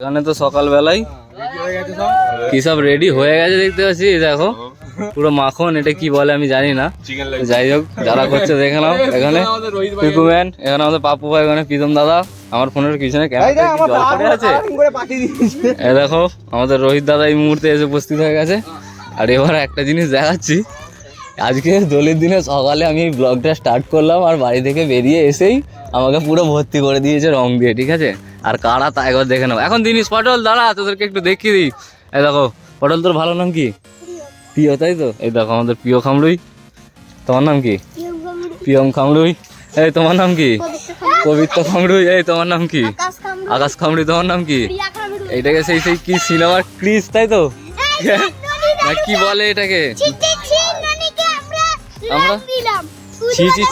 এখানে তো সকালবেলায় কি সব রেডি হয়ে গেছে দেখতে পাচ্ছি দেখো। পুরো মাখন এটা কি বলে আমি জানি না। যাই হোক যারা করছে দেখে নাও এখানে। পিকুম্যান এখানে আমাদের পাপু ভাই এখানে প্রীতম দাদা। আমার ফোনের পিছনে ক্যামেরা আছে? এ দেখো আমাদের রোহিত দাদা এই মুহূর্তে এসে উপস্থিত হয়ে গেছে। আর এবার একটা জিনিস দেখাচ্ছি। আজকে দোলের দিনে সকালে আমি এই ব্লগটা স্টার্ট করলাম আর বাড়ি থেকে বেরিয়ে এসেই আমাকে পুরো ভর্তি করে দিয়েছে রং দিয়ে ঠিক আছে? আর কারা তা একবার দেখে নেব এখন জিনিস পটল দাঁড়া তোদেরকে একটু দেখিয়ে দিই। এই দেখো পটল তোর ভালো নাম কি? প্রিয় তাই তো? এই দেখো আমাদের প্রিয় খামড়ুই তোমার নাম কি? প্রিয়ম খামড়ুই এই তোমার নাম কি? পবিত্র খামড়ুই এই তোমার নাম কি? আকাশ খামড়ুই তোমার নাম কি? এটাকে সেই সেই কি সিনেমার ক্রিস তাই তো? কি বলে এটাকে? আমরা ছি, ছি।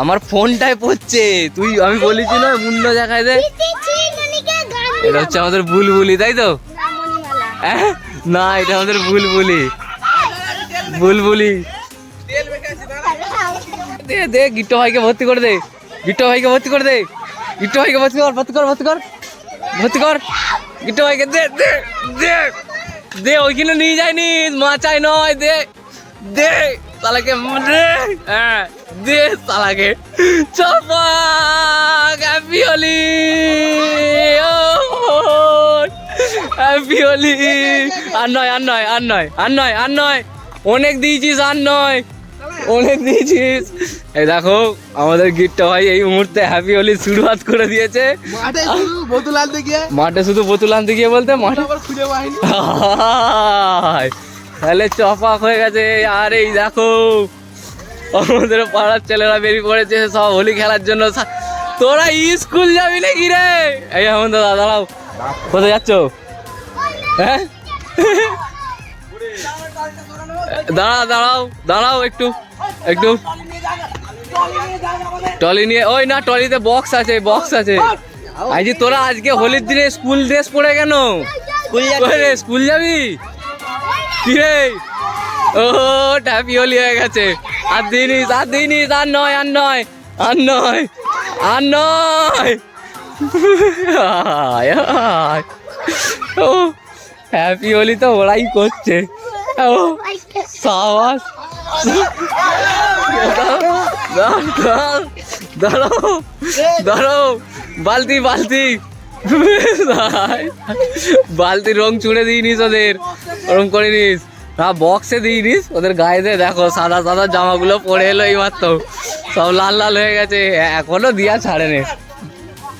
আমার ফোনটায় পড়ছে। তুই, আমি বলেছি না অন্য জায়গায় দে। এটা হচ্ছে আমাদের বুলবুলি, তাই তো? হ্যাঁ? না, এটা আমাদের বুলবুলি। বুলবুলি। দে দে, গিট্টো ভাইকে ভর্তি করে দে। গিট্টো ভাইকে ভর্তি করে দে। গিট্টো ভাইকে ভর্তি কর ভর্তি কর ভর্তি কর। ভর্তি কর। গিট্টো ভাইকে দে দে দে। দে, ওইখানে নিয়ে যায়নি মাচাই নয়, দে। দে সালাকে দে হ্যাঁ দে সালাকে চপাক হ্যাপি হোলি। হ্যাপি হোলি। আর নয় আর নয় আর নয় আর নয় আর নয়। অনেক দিয়েছিস আর নয়। অনেক দিয়েছিস। এই দেখো আমাদের গিট্টা ভাই এই মুহূর্তে হ্যাপি হোলি শুরুয়াত করে দিয়েছে। মাঠে শুধু বোতল আনতে গিয়ে। মাঠে শুধু বোতল আনতে গিয়ে বলতে মাঠে খুঁজে তাহলে চপাক হয়ে গেছে। আর এই দেখো আমাদের পাড়ার ছেলেরা বেরিয়ে পড়েছে সব হোলি খেলার জন্য। তোরা স্কুল যাবি নাকি রে? এই এখন দাদা দাঁড়াও। কোথায় যাচ্ছ? হ্যাঁ? দাঁড়া দাঁড়াও দাঁড়াও একটু একটু। টলি নিয়ে ওই না টলিতে বক্স আছে বক্স আছে। আজ তোরা আজকে হোলির দিনে স্কুল ড্রেস পরে কেন? স্কুল যাবি? স্কুল কি রে ও হয়ে গেছে। আর আর দিনিস আর নয় আর নয় আর নয় আর নয়। ও হোলি তো ওরাই করছে। ও বালতি বালতি। বালতি রং চুড়ে দিইনিস ওদের। ওরম করে নিস না বক্সে দিইনিস ওদের গায়ে দিয়ে দেখো সাদা সাদা জামাগুলো পরে এলো এই মাত্র সব লাল লাল হয়ে গেছে এখনও দিয়া ছাড়েনি।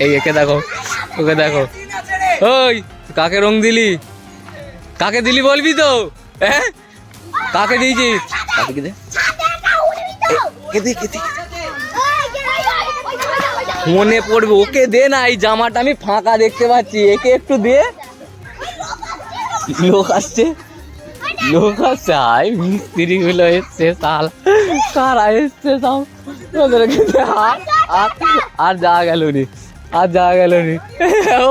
এই একে দেখো ওকে দেখো। ওই কাকে রং দিলি? কাকে দিলি বলবি তো? হ্যাঁ কাকে দিয়েছিস? কাকে দে। মনে পড়বে ওকে দে না এই জামাটা আমি ফাঁকা দেখতে পাচ্ছি একে একটু দে। লোক আসছে। লোক আসছে আই মিস্ত্রি গুলো এসছে সাল কারা এসছে সব। ওদেরকে দে, আর আর আর যাওয়া গেল নি আর যাওয়া গেল নি। ও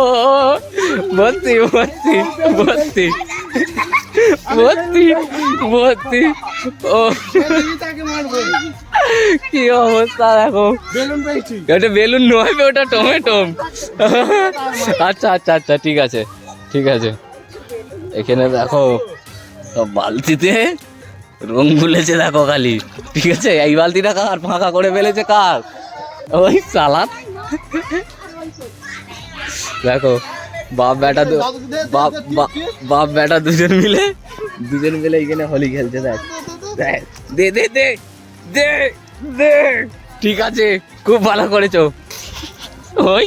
ভর্তি ভর্তি ভর্তি ভর্তি ভর্তি ও কি অবস্থা দেখো। ওটা বেলুন নয় ওটা টমেটো। আচ্ছা আচ্ছা আচ্ছা ঠিক আছে ঠিক আছে। এখানে দেখো বালতিতে রং গুলেছে দেখো খালি। ঠিক আছে? এই বালতিটা কার? ফাঁকা করে ফেলেছে কার? ওই সালাদ দেখো, বাপ বেটা বাপ বাপ- বেটা দুজন মিলে দুজন মিলে এখানে হোলি খেলছে, দেখ। দেখ, দে দে দে দে দে। ঠিক আছে, খুব ভালো করেছ। ওই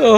ও